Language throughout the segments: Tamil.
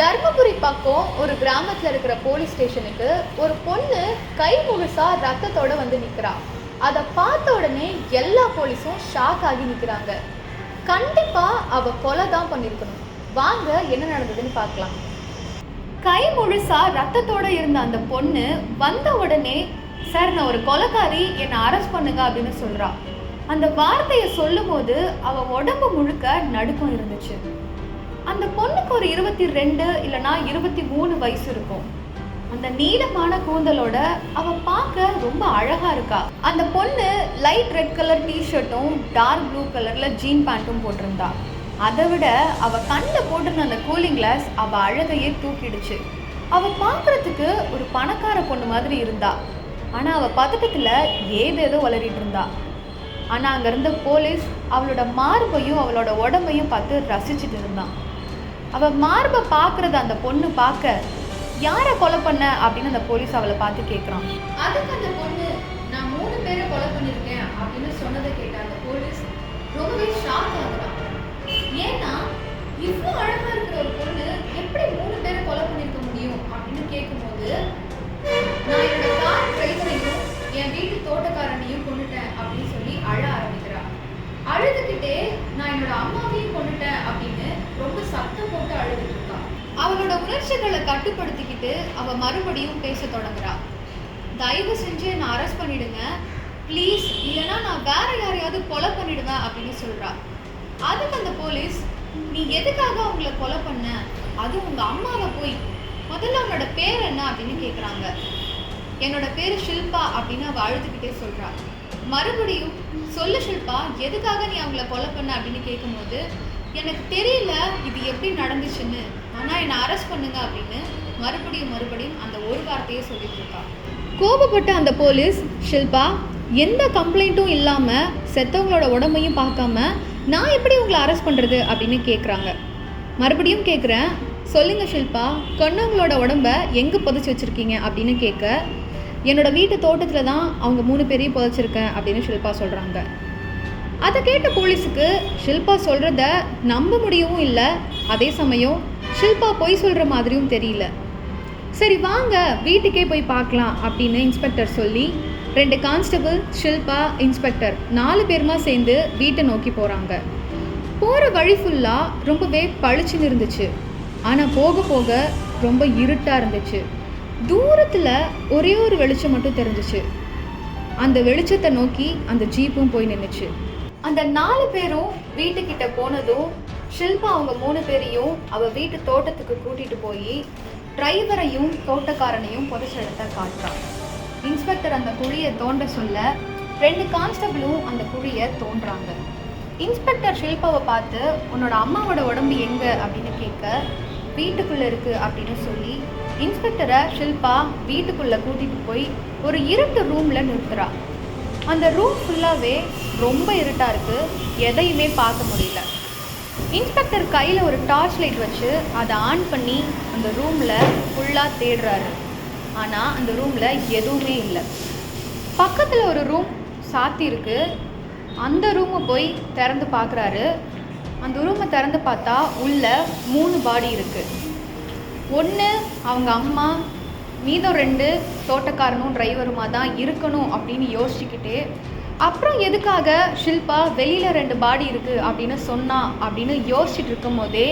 தர்மபுரி பக்கம் ஒரு கிராமத்தில் இருக்கிற போலீஸ் ஸ்டேஷனுக்கு ஒரு பொண்ணு கை முழுசா ரத்தத்தோட வந்து நிற்கிறா அதை பார்த்த உடனே எல்லா போலீஸும் ஷாக் ஆகி நிற்கிறாங்க கண்டிப்பாக அவள் கொலை தான் பண்ணியிருக்கணும் வாங்க என்ன நடந்ததுன்னு பார்க்கலாம். கை முழுசா ரத்தத்தோட இருந்த அந்த பொண்ணு வந்த உடனே சார் நான் ஒரு கொலைக்காரி என்னை அரெஸ்ட் பண்ணுங்க அப்படின்னு சொல்கிறா அந்த வார்த்தையை சொல்லும்போது அவள் உடம்பு முழுக்க நடுக்கம் இருந்துச்சு. அந்த பொண்ணுக்கு ஒரு இருபத்தி ரெண்டு இல்லைன்னா இருபத்தி மூணு வயசு இருக்கும். அந்த நீளமான கூந்தலோட அவ பார்க்க ரொம்ப அழகா இருக்கா. அந்த பொண்ணு லைட் ரெட் கலர் டிஷர்ட்டும் டார்க் ப்ளூ கலர்ல ஜீன் பேண்ட்டும் போட்டிருந்தா. அதை விட அவ கண்ணில் போட்டிருந்த அந்த கூலிங் கிளாஸ் அவ அழகையே தூக்கிடுச்சு. அவ பார்க்கறதுக்கு ஒரு பணக்கார பொண்ணு மாதிரி இருந்தா. ஆனால் அவள் பதக்கத்தில் ஏதேதோ வளரிட்டு இருந்தா. ஆனால் அங்கே இருந்த போலீஸ் அவளோட மார்பையும் அவளோட உடம்பையும் பார்த்து ரசிச்சுட்டு இருந்தான். அவள் மார்பை பார்க்குறத அந்த பொண்ணு பார்க்க யாரை கொலை பண்ண? அப்படின்னு அந்த போலீஸ் அவளை பார்த்து கேட்குறான் அதுக்கு அந்த பொண்ணு நான் மூணு பேரை கொலை பண்ணியிருக்கேன் அப்படின்னு சொன்னதை கேட்ட அந்த போலீஸ் ரொம்பவே ஷாக் ஆகுறான். ஏன்னா இவ்வளோ அழகாக இருக்கிற ஒரு பொண்ணு எப்படி மூணு பேரை கொலை பண்ணியிருக்க போட்டு அழுதுட்டு இருக்கா. அவளோட உணர்ச்சிகளை கட்டுப்படுத்திக்கிட்டு அவ மறுபடியும் பேச தொடங்குறா. தயவு செஞ்சு என்னை அரெஸ்ட் பண்ணிடுங்க. ப்ளீஸ் இல்லைன்னா நான் வேற யாரையாவது கொலை பண்ணிடுவேன் அப்படின்னு சொல்றா. அதுக்கு அந்த போலீஸ் நீ எதுக்காக அவங்கள கொலை பண்ண? அது உங்க அம்மாவை போய். முதல்ல அவனோட பேர் என்ன? அப்படின்னு கேட்குறாங்க என்னோட பேர் ஷில்பா அப்படின்னு அவள் அழுதுகிட்டே சொல்றா. மறுபடியும் சொல்லு ஷில்பா எதுக்காக நீ அவங்கள கொலை பண்ண? அப்படின்னு கேட்கும்போது எனக்கு தெரியல இது எப்படி நடந்துச்சுன்னு. ஆனால் என்னை அரெஸ்ட் பண்ணுங்க அப்படின்னு மறுபடியும் மறுபடியும் அந்த ஒரு வார்த்தையே சொல்லிட்டு இருக்கா. கோபப்பட்ட அந்த போலீஸ் ஷில்பா எந்த கம்ப்ளைண்ட்டும் இல்லாமல் செத்தவங்களோட உடம்பையும் பார்க்காம நான் எப்படி உங்களை அரெஸ்ட் பண்ணுறது அப்படின்னு கேட்குறாங்க மறுபடியும் கேட்குறேன் சொல்லுங்க ஷில்பா கொன்னவங்களோட உடம்ப எங்கே புதைச்சி வச்சிருக்கீங்க அப்படின்னு கேட்க என்னோட வீட்டு தோட்டத்தில் தான் அவங்க மூணு பேரையும் புதைச்சிருக்கேன் அப்படின்னு ஷில்பா சொல்கிறாங்க அதை கேட்ட போலீஸுக்கு ஷில்பா சொல்கிறத நம்ப முடியவும் இல்லை. அதே சமயம் ஷில்பா பொய் சொல்கிற மாதிரியும் தெரியல. சரி வாங்க வீட்டுக்கே போய் பார்க்கலாம் அப்படின்னு இன்ஸ்பெக்டர் சொல்லி ரெண்டு கான்ஸ்டபிள் ஷில்பா இன்ஸ்பெக்டர் நாலு பேருமா சேர்ந்து வீட்டை நோக்கி போகிறாங்க போகிற வழி ஃபுல்லாக ரொம்பவே பளிச்சுன்னு இருந்துச்சு. ஆனால் போக போக ரொம்ப இருட்டாக இருந்துச்சு. தூரத்தில் ஒரே ஒரு வெளிச்சம் மட்டும் தெரிஞ்சிச்சு. அந்த வெளிச்சத்தை நோக்கி அந்த ஜீப்பும் போய் நின்றுச்சு அந்த நாலு பேரும் வீட்டுக்கிட்ட போனதும் ஷில்பா அவங்க மூணு பேரையும் அவ வீட்டு தோட்டத்துக்கு கூட்டிட்டு போய் டிரைவரையும் தோட்டக்காரனையும் புதைச்ச இடத்த காட்டுறான் இன்ஸ்பெக்டர் அந்த குழியை தோண்ட சொல்ல ரெண்டு கான்ஸ்டபிளும் அந்த குழியை தோன்றாங்க. இன்ஸ்பெக்டர் ஷில்பாவை பார்த்து உன்னோட அம்மாவோட உடம்பு எங்க? அப்படின்னு கேட்க வீட்டுக்குள்ள இருக்கு அப்படின்னு சொல்லி இன்ஸ்பெக்டரை ஷில்பா வீட்டுக்குள்ள கூட்டிட்டு போய் ஒரு இருட்டு ரூம்ல நிறுத்துறா. அந்த ரூம் ஃபுல்லாகவே ரொம்ப இருட்டாக இருக்குது எதையுமே பார்க்க முடியல. இன்ஸ்பெக்டர் கையில் ஒரு டார்ச் லைட் வச்சு அதை ஆன் பண்ணி அந்த ரூமில் ஃபுல்லாக தேடுறாரு. ஆனால் அந்த ரூமில் எதுவுமே இல்லை. பக்கத்தில் ஒரு ரூம் சாத்தி இருக்கு. அந்த ரூமை போய் திறந்து பார்க்குறாரு. அந்த ரூமை திறந்து பார்த்தா உள்ள மூணு பாடி இருக்குது ஒன்று அவங்க அம்மா மீதம் ரெண்டு தோட்டக்காரனும் டிரைவருமா தான் இருக்கணும் அப்படின்னு யோசிச்சுக்கிட்டே அப்புறம் எதுக்காக ஷில்பா வெளியில் ரெண்டு பாடி இருக்குது அப்படின்னு சொன்னா அப்படின்னு யோசிச்சுட்டு இருக்கும் போதே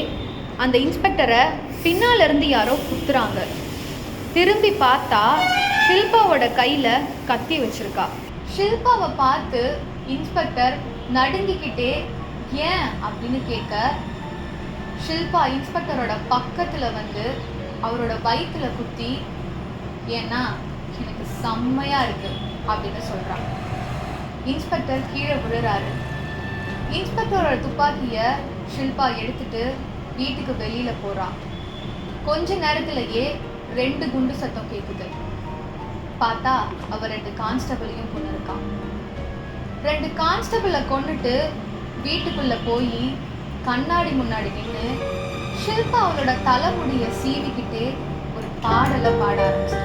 அந்த இன்ஸ்பெக்டரை பின்னாலேருந்து யாரோ குத்துறாங்க. திரும்பி பார்த்தா ஷில்பாவோட கையில் கத்தி வச்சிருக்கா. ஷில்பாவை பார்த்து இன்ஸ்பெக்டர் நடுங்கிக்கிட்டே ஏன்? அப்படின்னு கேட்க ஷில்பா இன்ஸ்பெக்டரோட பக்கத்தில் வந்து அவரோட வயிற்றில் குத்தி ஏன்னா எனக்கு செம்மையா இருக்கு அப்படின்னு சொல்றான். இன்ஸ்பெக்டர் கீழே விழுறாரு. இன்ஸ்பெக்டரோட துப்பாக்கியை ஷில்பா எடுத்துட்டு வீட்டுக்கு வெளியில போகிறான் கொஞ்ச நேரத்திலேயே ரெண்டு குண்டு சத்தம் கேக்குது. பார்த்தா அவ ரெண்டு கான்ஸ்டபிளையும் கொண்டு இருக்கான். ரெண்டு கான்ஸ்டபிளை கொன்னுட்டு வீட்டுக்குள்ள போய் கண்ணாடி முன்னாடி நின்று ஷில்பா அவளோட தலைமுடியை சீவிக்கிட்டே ஒரு பாடலை பாட ஆரம்பிச்சு